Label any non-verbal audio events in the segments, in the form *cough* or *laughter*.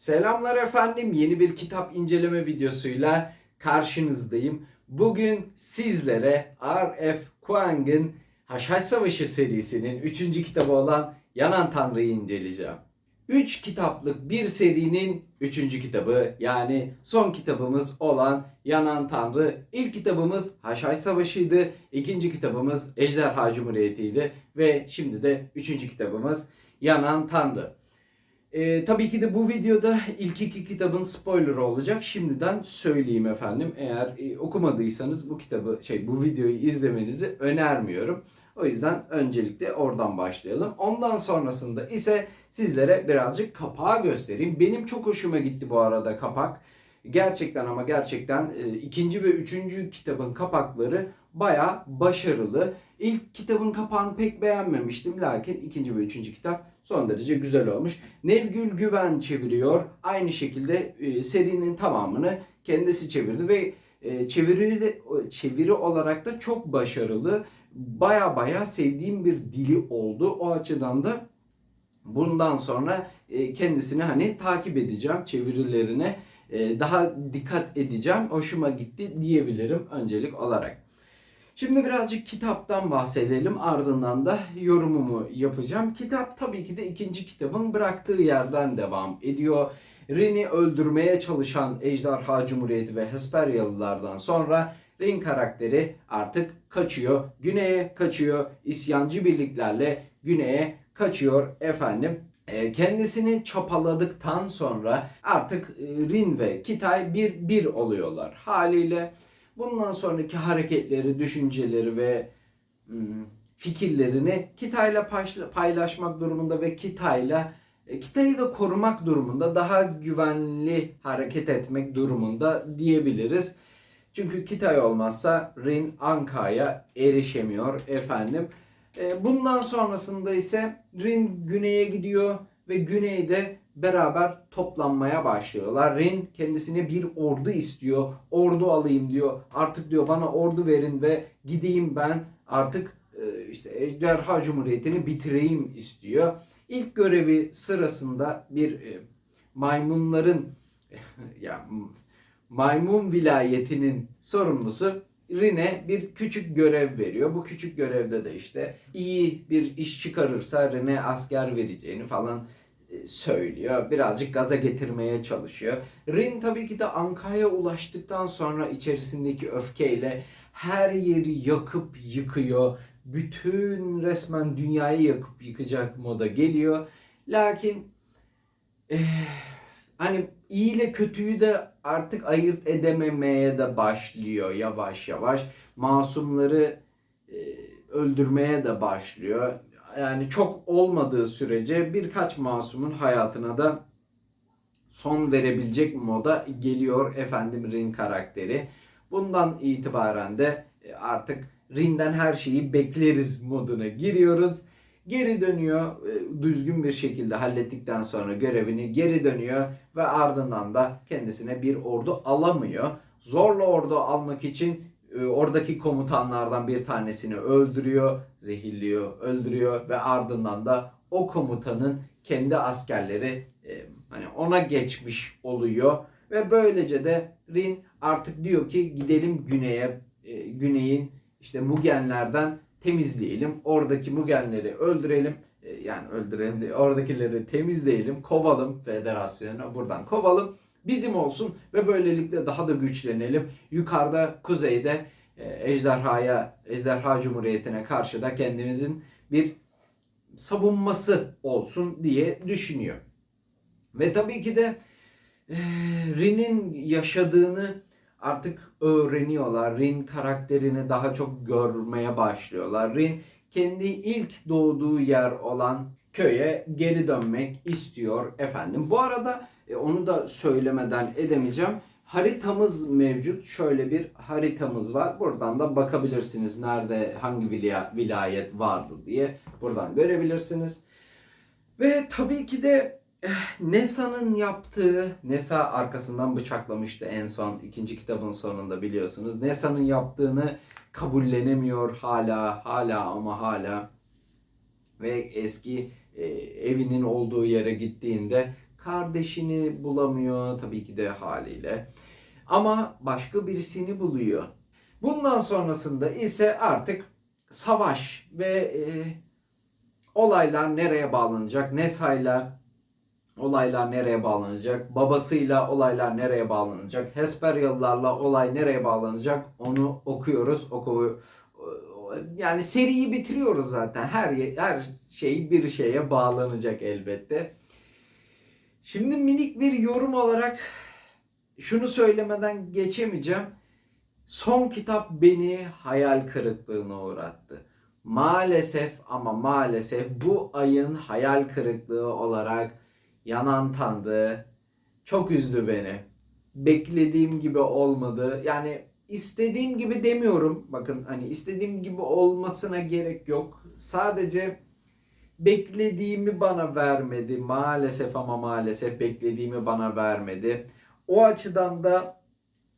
Selamlar efendim. Yeni bir kitap inceleme videosuyla karşınızdayım. Bugün sizlere R.F. Kuang'ın Haşhaş Savaşı serisinin 3. kitabı olan Yanan Tanrı'yı inceleyeceğim. 3 kitaplık bir serinin 3. kitabı yani son kitabımız olan Yanan Tanrı. İlk kitabımız Haşhaş Savaşı'ydı. İkinci kitabımız Ejderha Cumhuriyeti'ydi. Ve şimdi de 3. kitabımız Yanan Tanrı. Ee, tabii ki de bu videoda ilk iki kitabın spoilerı olacak. Şimdiden söyleyeyim efendim. Eğer e, okumadıysanız bu kitabı şey bu videoyu izlemenizi önermiyorum. O yüzden öncelikle oradan başlayalım. Ondan sonrasında ise sizlere birazcık kapağı göstereyim. Benim çok hoşuma gitti bu arada kapak. Gerçekten ama gerçekten e, ikinci ve üçüncü kitabın kapakları baya başarılı. İlk kitabın kapağını pek beğenmemiştim. Lakin ikinci ve üçüncü kitap son derece güzel olmuş. Nevgül Güven çeviriyor. Aynı şekilde e, serinin tamamını kendisi çevirdi ve e, çeviri çeviri olarak da çok başarılı. Baya baya sevdiğim bir dili oldu. O açıdan da bundan sonra e, kendisini hani takip edeceğim çevirilerine e, daha dikkat edeceğim. Hoşuma gitti diyebilirim öncelik olarak. Şimdi birazcık kitaptan bahsedelim ardından da yorumumu yapacağım. Kitap tabii ki de ikinci kitabın bıraktığı yerden devam ediyor. Rin'i öldürmeye çalışan Ejderha Cumhuriyeti ve Hesperyalılardan sonra Rin karakteri artık kaçıyor. Güney'e kaçıyor. İsyancı birliklerle güneye kaçıyor efendim. E, Kendisini çapaladıktan sonra artık e, Rin ve Kitay bir bir oluyorlar. Haliyle bundan sonraki hareketleri, düşünceleri ve fikirlerini Kitay'la paylaş- paylaşmak durumunda ve Kitay'la e, Kitay'ı da korumak durumunda, daha güvenli hareket etmek durumunda diyebiliriz. Çünkü Kitay olmazsa Rin Anka'ya erişemiyor efendim. E, Bundan sonrasında ise Rin güneye gidiyor ve güneyde beraber toplanmaya başlıyorlar. Rin kendisine bir ordu istiyor. Ordu alayım diyor. Artık diyor bana ordu verin ve gideyim ben artık e, işte Ejderha Cumhuriyeti'ni bitireyim istiyor. İlk görevi sırasında bir e, maymunların *laughs* ya maymun vilayetinin sorumlusu Rin'e bir küçük görev veriyor. Bu küçük görevde de işte iyi bir iş çıkarırsa Rin'e asker vereceğini falan söylüyor. Birazcık gaza getirmeye çalışıyor. Rin tabii ki de Anka'ya ulaştıktan sonra içerisindeki öfkeyle her yeri yakıp yıkıyor. Bütün resmen dünyayı yakıp yıkacak moda geliyor. Lakin eh, hani iyi ile kötüyü de artık ayırt edememeye de başlıyor yavaş yavaş. Masumları e, öldürmeye de başlıyor. Yani çok olmadığı sürece birkaç masumun hayatına da son verebilecek moda geliyor efendim Rin karakteri. Bundan itibaren de e, artık Rin'den her şeyi bekleriz moduna giriyoruz. Geri dönüyor e, düzgün bir şekilde hallettikten sonra görevini geri dönüyor ve ardından da kendisine bir ordu alamıyor. Zorla ordu almak için oradaki komutanlardan bir tanesini öldürüyor, zehirliyor, öldürüyor ve ardından da o komutanın kendi askerleri e, hani ona geçmiş oluyor ve böylece de Rin artık diyor ki gidelim güneye, e, güneyin işte Mugenlerden temizleyelim. Oradaki Mugenleri öldürelim. E, yani öldürelim oradakileri temizleyelim. Kovalım federasyonu buradan kovalım. Bizim olsun ve böylelikle daha da güçlenelim. Yukarıda kuzeyde e, ejderhaya, ejderha cumhuriyetine karşı da kendimizin bir savunması olsun diye düşünüyor. Ve tabii ki de e, Rin'in yaşadığını artık öğreniyorlar. Rin karakterini daha çok görmeye başlıyorlar. Rin kendi ilk doğduğu yer olan köye geri dönmek istiyor efendim. Bu arada e, onu da söylemeden edemeyeceğim. Haritamız mevcut. Şöyle bir haritamız var. Buradan da bakabilirsiniz nerede hangi vilayet vardı diye. Buradan görebilirsiniz. Ve tabii ki de eh, Nesa'nın yaptığı, Nesa arkasından bıçaklamıştı en son ikinci kitabın sonunda biliyorsunuz. Nesa'nın yaptığını kabullenemiyor hala, hala ama hala. Ve eski e, evinin olduğu yere gittiğinde kardeşini bulamıyor tabii ki de haliyle. Ama başka birisini buluyor. Bundan sonrasında ise artık savaş ve e, olaylar nereye bağlanacak? Nesa'yla olaylar nereye bağlanacak? Babasıyla olaylar nereye bağlanacak? Hesperyalılarla olay nereye bağlanacak? Onu okuyoruz. Oku yani seriyi bitiriyoruz zaten. Her her şey bir şeye bağlanacak elbette. Şimdi minik bir yorum olarak şunu söylemeden geçemeyeceğim. Son kitap beni hayal kırıklığına uğrattı. Maalesef ama maalesef bu ayın hayal kırıklığı olarak yanan tandı. Çok üzdü beni. Beklediğim gibi olmadı. Yani istediğim gibi demiyorum. Bakın hani istediğim gibi olmasına gerek yok. Sadece beklediğimi bana vermedi. Maalesef ama maalesef beklediğimi bana vermedi. O açıdan da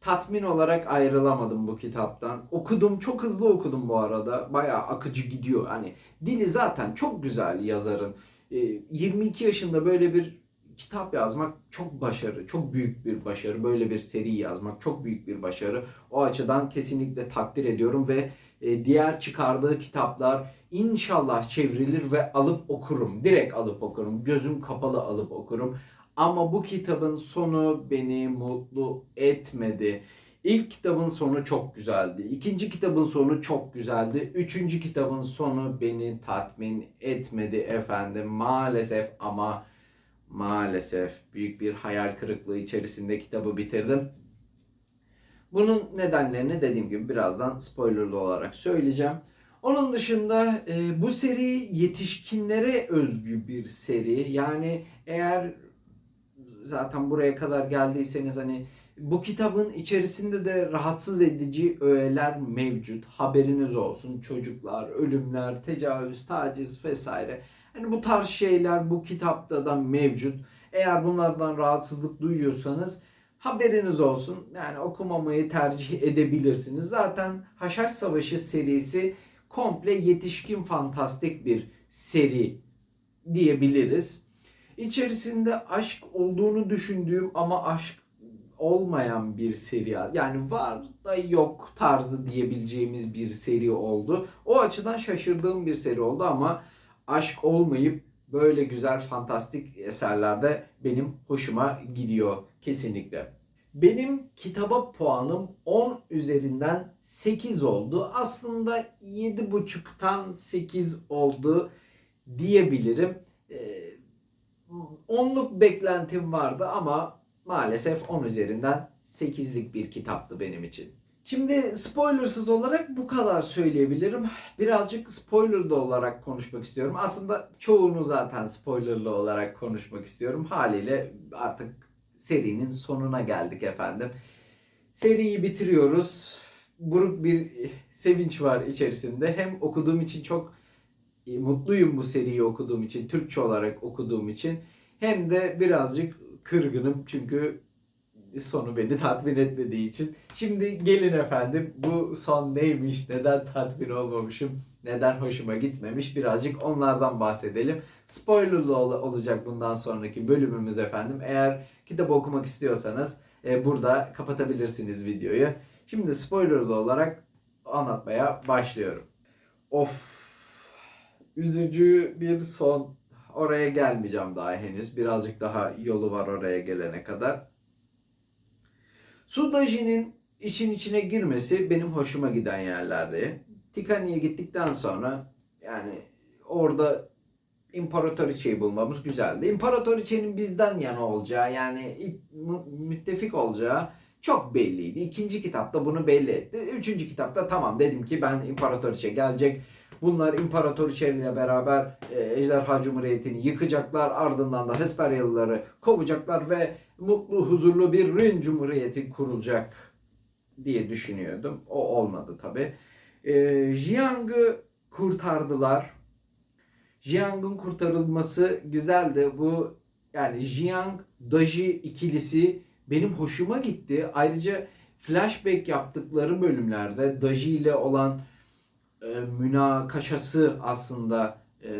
tatmin olarak ayrılamadım bu kitaptan. Okudum, çok hızlı okudum bu arada. Bayağı akıcı gidiyor. Hani dili zaten çok güzel yazarın. 22 Ee, yaşında böyle bir kitap yazmak çok başarı, çok büyük bir başarı. Böyle bir seri yazmak çok büyük bir başarı. O açıdan kesinlikle takdir ediyorum ve e, diğer çıkardığı kitaplar inşallah çevrilir ve alıp okurum. Direkt alıp okurum. Gözüm kapalı alıp okurum. Ama bu kitabın sonu beni mutlu etmedi. İlk kitabın sonu çok güzeldi. İkinci kitabın sonu çok güzeldi. Üçüncü kitabın sonu beni tatmin etmedi efendim. Maalesef ama maalesef büyük bir hayal kırıklığı içerisinde kitabı bitirdim. Bunun nedenlerini dediğim gibi birazdan spoilerlı olarak söyleyeceğim. Onun dışında e, bu seri yetişkinlere özgü bir seri. Yani eğer zaten buraya kadar geldiyseniz hani bu kitabın içerisinde de rahatsız edici öğeler mevcut. Haberiniz olsun. Çocuklar, ölümler, tecavüz, taciz vesaire. Hani bu tarz şeyler bu kitapta da mevcut. Eğer bunlardan rahatsızlık duyuyorsanız haberiniz olsun. Yani okumamayı tercih edebilirsiniz. Zaten Haşhaş Savaşı serisi komple yetişkin fantastik bir seri diyebiliriz. İçerisinde aşk olduğunu düşündüğüm ama aşk olmayan bir seri yani var da yok tarzı diyebileceğimiz bir seri oldu. O açıdan şaşırdığım bir seri oldu ama aşk olmayıp böyle güzel fantastik eserlerde benim hoşuma gidiyor kesinlikle. Benim kitaba puanım 10 üzerinden 8 oldu. Aslında 7.5'tan 8 oldu diyebilirim. Ee, onluk beklentim vardı ama maalesef 10 üzerinden 8'lik bir kitaptı benim için. Şimdi spoilersız olarak bu kadar söyleyebilirim. Birazcık spoilerlı olarak konuşmak istiyorum. Aslında çoğunu zaten spoilerlı olarak konuşmak istiyorum. Haliyle artık serinin sonuna geldik efendim. Seriyi bitiriyoruz. Buruk bir sevinç var içerisinde. Hem okuduğum için çok e, mutluyum bu seriyi okuduğum için, Türkçe olarak okuduğum için. Hem de birazcık kırgınım çünkü sonu beni tatmin etmediği için. Şimdi gelin efendim bu son neymiş, neden tatmin olmamışım, neden hoşuma gitmemiş birazcık onlardan bahsedelim. Spoilerlı ol- olacak bundan sonraki bölümümüz efendim. Eğer kitabı okumak istiyorsanız e, burada kapatabilirsiniz videoyu. Şimdi spoilerlı olarak anlatmaya başlıyorum. Of üzücü bir son. Oraya gelmeyeceğim daha henüz. Birazcık daha yolu var oraya gelene kadar. Sudaji'nin işin içine girmesi benim hoşuma giden yerlerdi. Tikani'ye gittikten sonra yani orada İmparatoriçe'yi bulmamız güzeldi. İmparatoriçe'nin bizden yana olacağı yani müttefik olacağı çok belliydi. İkinci kitapta bunu belli etti. Üçüncü kitapta tamam dedim ki ben İmparatoriçe gelecek. Bunlar İmparatoriçe ile beraber e, Ejderha Cumhuriyeti'ni yıkacaklar. Ardından da Hesperyalıları kovacaklar ve mutlu, huzurlu bir Rin Cumhuriyeti kurulacak diye düşünüyordum. O olmadı tabi. E, Jiang'ı kurtardılar. Jiang'ın kurtarılması güzeldi. Bu yani Jiang Daji ikilisi benim hoşuma gitti. Ayrıca flashback yaptıkları bölümlerde Daji ile olan e, münakaşası aslında e,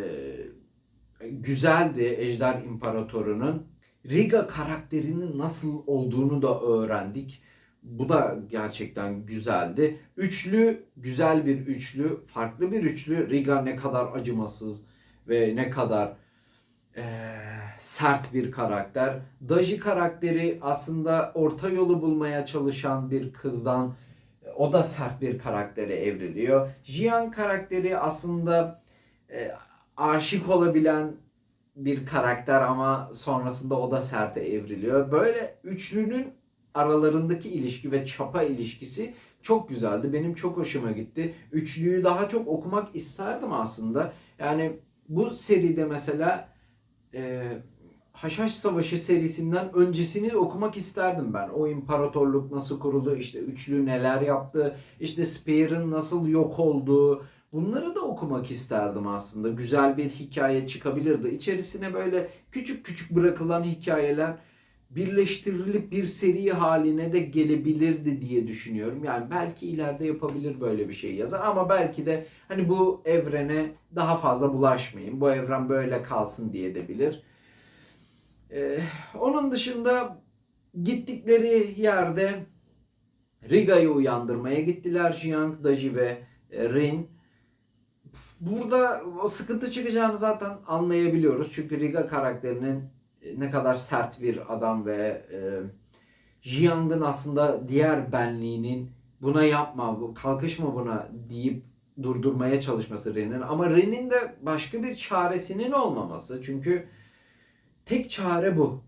güzeldi Ejder İmparatoru'nun. Riga karakterinin nasıl olduğunu da öğrendik. Bu da gerçekten güzeldi. Üçlü güzel bir üçlü, farklı bir üçlü. Riga ne kadar acımasız ve ne kadar eee, sert bir karakter. Daji karakteri aslında orta yolu bulmaya çalışan bir kızdan o da sert bir karaktere evriliyor. Jian karakteri aslında e, aşık olabilen bir karakter ama sonrasında o da serte evriliyor. Böyle üçlünün aralarındaki ilişki ve çapa ilişkisi çok güzeldi. Benim çok hoşuma gitti. Üçlüyü daha çok okumak isterdim aslında. Yani bu seride mesela e, Haşhaş Savaşı serisinden öncesini okumak isterdim ben. O imparatorluk nasıl kuruldu, işte üçlü neler yaptı, işte Spear'ın nasıl yok olduğu, bunları da okumak isterdim aslında. Güzel bir hikaye çıkabilirdi. İçerisine böyle küçük küçük bırakılan hikayeler birleştirilip bir seri haline de gelebilirdi diye düşünüyorum. Yani belki ileride yapabilir böyle bir şey yazar ama belki de hani bu evrene daha fazla bulaşmayayım. Bu evren böyle kalsın diye de bilir. Ee, onun dışında gittikleri yerde Riga'yı uyandırmaya gittiler Jiang, Daji ve e, Rin. Burada o sıkıntı çıkacağını zaten anlayabiliyoruz. Çünkü Riga karakterinin e, ne kadar sert bir adam ve e, Jiang'ın aslında diğer benliğinin buna yapma, bu- kalkışma buna deyip durdurmaya çalışması Ren'in. Ama Ren'in de başka bir çaresinin olmaması. Çünkü tek çare bu.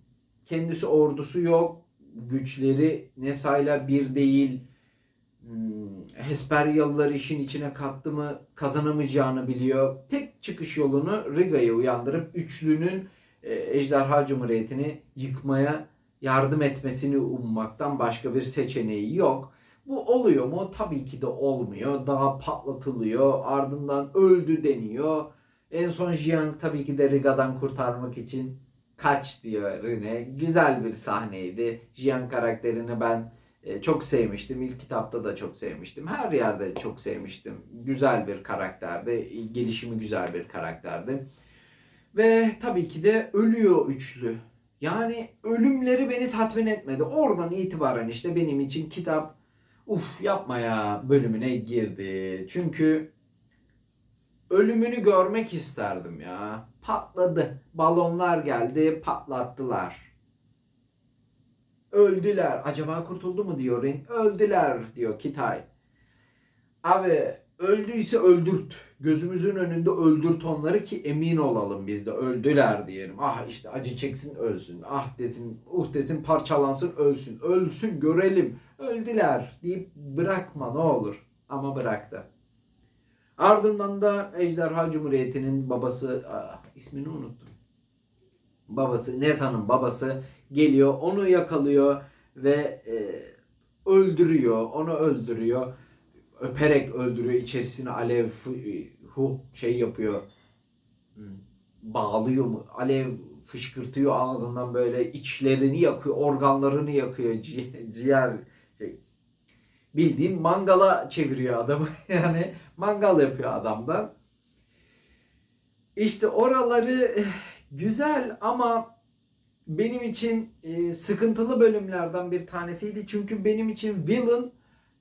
Kendisi ordusu yok. Güçleri Nesa'yla bir değil. Hmm, Hesperyalıları işin içine kattı mı kazanamayacağını biliyor. Tek çıkış yolunu Riga'yı uyandırıp üçlünün e, Ejderha Cumhuriyeti'ni yıkmaya yardım etmesini ummaktan başka bir seçeneği yok. Bu oluyor mu? Tabii ki de olmuyor. Daha patlatılıyor. Ardından öldü deniyor. En son Jiang tabii ki de Riga'dan kurtarmak için kaç diyor Rene. Güzel bir sahneydi. Jiang karakterini ben çok sevmiştim. İlk kitapta da çok sevmiştim. Her yerde çok sevmiştim. Güzel bir karakterdi. Gelişimi güzel bir karakterdi. Ve tabii ki de ölüyor üçlü. Yani ölümleri beni tatmin etmedi. Oradan itibaren işte benim için kitap uf yapma ya bölümüne girdi. Çünkü ölümünü görmek isterdim ya. Patladı. Balonlar geldi, patlattılar. Öldüler. Acaba kurtuldu mu diyor Rin. Öldüler diyor Kitay. Abi öldüyse öldürt. Gözümüzün önünde öldürt onları ki emin olalım biz de öldüler diyelim. Ah işte acı çeksin ölsün. Ah desin uh desin parçalansın ölsün. Ölsün görelim. Öldüler deyip bırakma ne olur. Ama bıraktı. Ardından da Ejderha Cumhuriyeti'nin babası ah, ismini unuttum. Babası Neza'nın babası geliyor onu yakalıyor ve e, öldürüyor. Onu öldürüyor. Öperek öldürüyor. İçerisine alev fı- hu şey yapıyor. Hmm, Bağlıyor mu? Alev fışkırtıyor ağzından böyle içlerini yakıyor, organlarını yakıyor, ci- ciğer şey. Bildiğin mangala çeviriyor adamı. *laughs* yani mangal yapıyor adamdan. İşte oraları eh, güzel ama benim için e, sıkıntılı bölümlerden bir tanesiydi. Çünkü benim için villain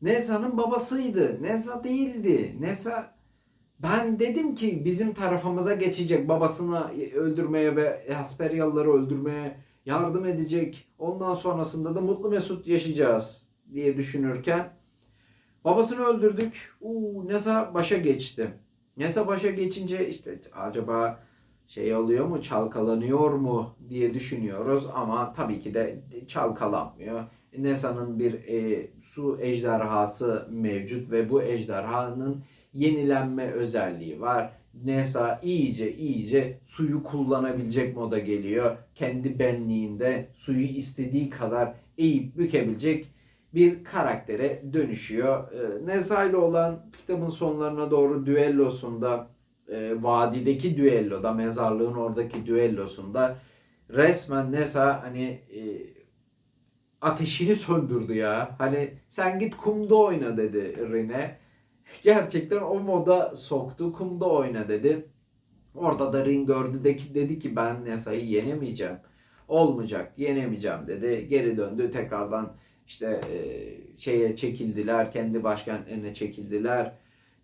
Nesa'nın babasıydı. Nesa değildi. Nesa ben dedim ki bizim tarafımıza geçecek. Babasını öldürmeye ve Hesperyalıları öldürmeye yardım edecek. Ondan sonrasında da mutlu mesut yaşayacağız diye düşünürken babasını öldürdük. Uuu Nesa başa geçti. Nesa başa geçince işte acaba şey oluyor mu, çalkalanıyor mu diye düşünüyoruz ama tabii ki de çalkalanmıyor. Nesa'nın bir e, su ejderhası mevcut ve bu ejderhanın yenilenme özelliği var. Nesa iyice iyice suyu kullanabilecek moda geliyor. Kendi benliğinde suyu istediği kadar eğip bükebilecek bir karaktere dönüşüyor. E, Nesa ile olan kitabın sonlarına doğru düellosunda e, vadideki düelloda, mezarlığın oradaki düellosunda resmen Nesa hani e, ateşini söndürdü ya. Hani sen git kumda oyna dedi Rine. *laughs* Gerçekten o moda soktu. Kumda oyna dedi. Orada da Rin gördü de ki, dedi ki ben Nesa'yı yenemeyeceğim. Olmayacak, yenemeyeceğim dedi. Geri döndü tekrardan işte e, şeye çekildiler, kendi başkentlerine çekildiler.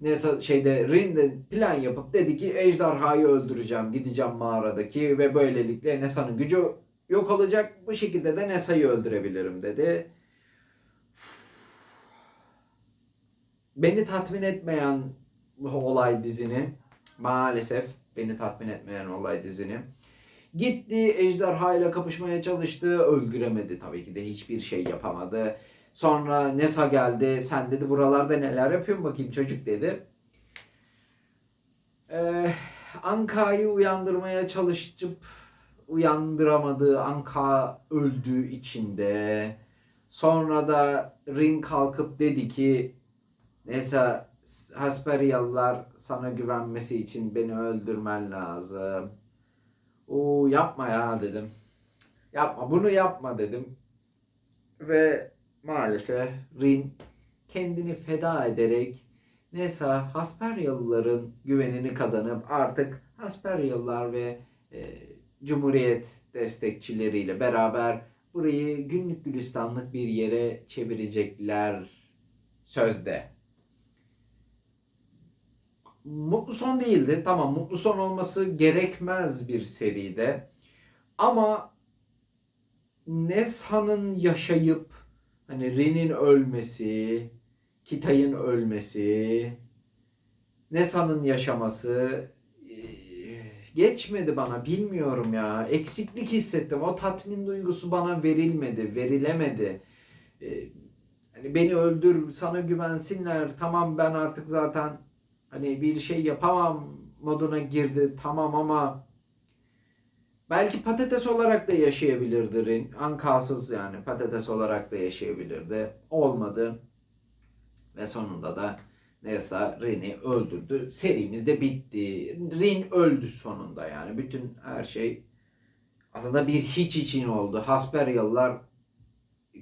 Neyse şeyde Rin'de plan yapıp dedi ki ejderhayı öldüreceğim, gideceğim mağaradaki ve böylelikle Nesa'nın gücü yok olacak. Bu şekilde de Nesa'yı öldürebilirim dedi. Beni tatmin etmeyen olay dizini maalesef beni tatmin etmeyen olay dizini gitti ejderha ile kapışmaya çalıştı öldüremedi tabii ki de hiçbir şey yapamadı. Sonra Nesa geldi sen dedi buralarda neler yapıyorsun bakayım çocuk dedi. Ee, Anka'yı uyandırmaya çalışıp uyandıramadı. Anka öldü içinde. Sonra da Rin kalkıp dedi ki Neyse Hasperyalılar sana güvenmesi için beni öldürmen lazım. Oo yapma ya dedim. Yapma bunu yapma dedim. Ve maalesef Rin kendini feda ederek neyse Hasperyalıların güvenini kazanıp artık Hasperyalılar ve e, Cumhuriyet destekçileriyle beraber burayı günlük gülistanlık bir yere çevirecekler sözde mutlu son değildi. Tamam mutlu son olması gerekmez bir seride. Ama Nesha'nın yaşayıp hani Ren'in ölmesi, Kitay'ın ölmesi, Nesha'nın yaşaması e, geçmedi bana bilmiyorum ya. Eksiklik hissettim. O tatmin duygusu bana verilmedi, verilemedi. E, Hani beni öldür, sana güvensinler. Tamam ben artık zaten hani bir şey yapamam moduna girdi tamam ama belki patates olarak da yaşayabilirdi Ring. Ankasız yani patates olarak da yaşayabilirdi. Olmadı. Ve sonunda da neyse Rin'i öldürdü. Serimiz de bitti. Rin öldü sonunda yani. Bütün her şey aslında bir hiç için oldu. Hasperyalılar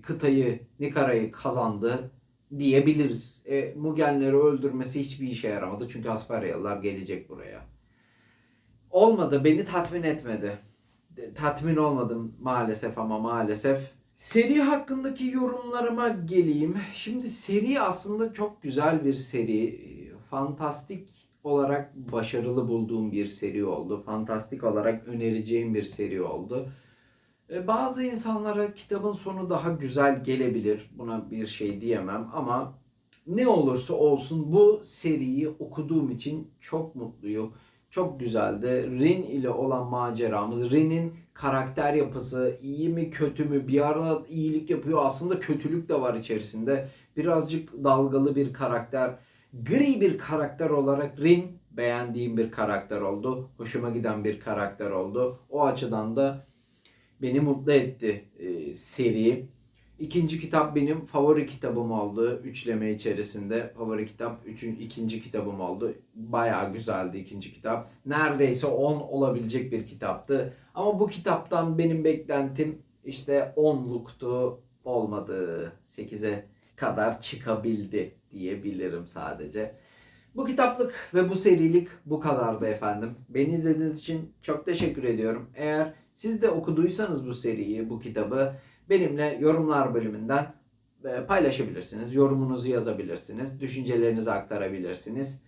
kıtayı, Nikara'yı kazandı diyebiliriz. E, Mugenleri öldürmesi hiçbir işe yaramadı. Çünkü Asperyalılar gelecek buraya. Olmadı. Beni tatmin etmedi. Tatmin olmadım maalesef ama maalesef. Seri hakkındaki yorumlarıma geleyim. Şimdi seri aslında çok güzel bir seri. Fantastik olarak başarılı bulduğum bir seri oldu. Fantastik olarak önereceğim bir seri oldu. E, bazı insanlara kitabın sonu daha güzel gelebilir. Buna bir şey diyemem ama ne olursa olsun bu seriyi okuduğum için çok mutluyum. Çok güzeldi. Rin ile olan maceramız, Rin'in karakter yapısı iyi mi kötü mü bir ara iyilik yapıyor aslında kötülük de var içerisinde. Birazcık dalgalı bir karakter. Gri bir karakter olarak Rin beğendiğim bir karakter oldu. Hoşuma giden bir karakter oldu. O açıdan da beni mutlu etti e, seri. İkinci kitap benim favori kitabım oldu. Üçleme içerisinde favori kitap üçün, ikinci kitabım oldu. Bayağı güzeldi ikinci kitap. Neredeyse 10 olabilecek bir kitaptı. Ama bu kitaptan benim beklentim işte 10'luktu. Olmadı. 8'e kadar çıkabildi diyebilirim sadece. Bu kitaplık ve bu serilik bu kadardı efendim. Beni izlediğiniz için çok teşekkür ediyorum. Eğer siz de okuduysanız bu seriyi, bu kitabı benimle yorumlar bölümünden e, paylaşabilirsiniz. Yorumunuzu yazabilirsiniz. Düşüncelerinizi aktarabilirsiniz.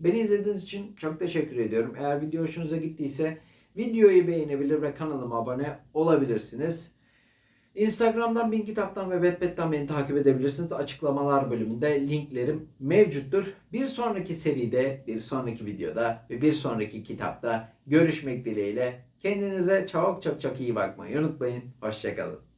Beni izlediğiniz için çok teşekkür ediyorum. Eğer video hoşunuza gittiyse videoyu beğenebilir ve kanalıma abone olabilirsiniz. Instagram'dan, Bin Kitap'tan ve Wattpad'den beni takip edebilirsiniz. Açıklamalar bölümünde linklerim mevcuttur. Bir sonraki seride, bir sonraki videoda ve bir sonraki kitapta görüşmek dileğiyle. Kendinize çok çok çok iyi bakmayı unutmayın. Hoşçakalın.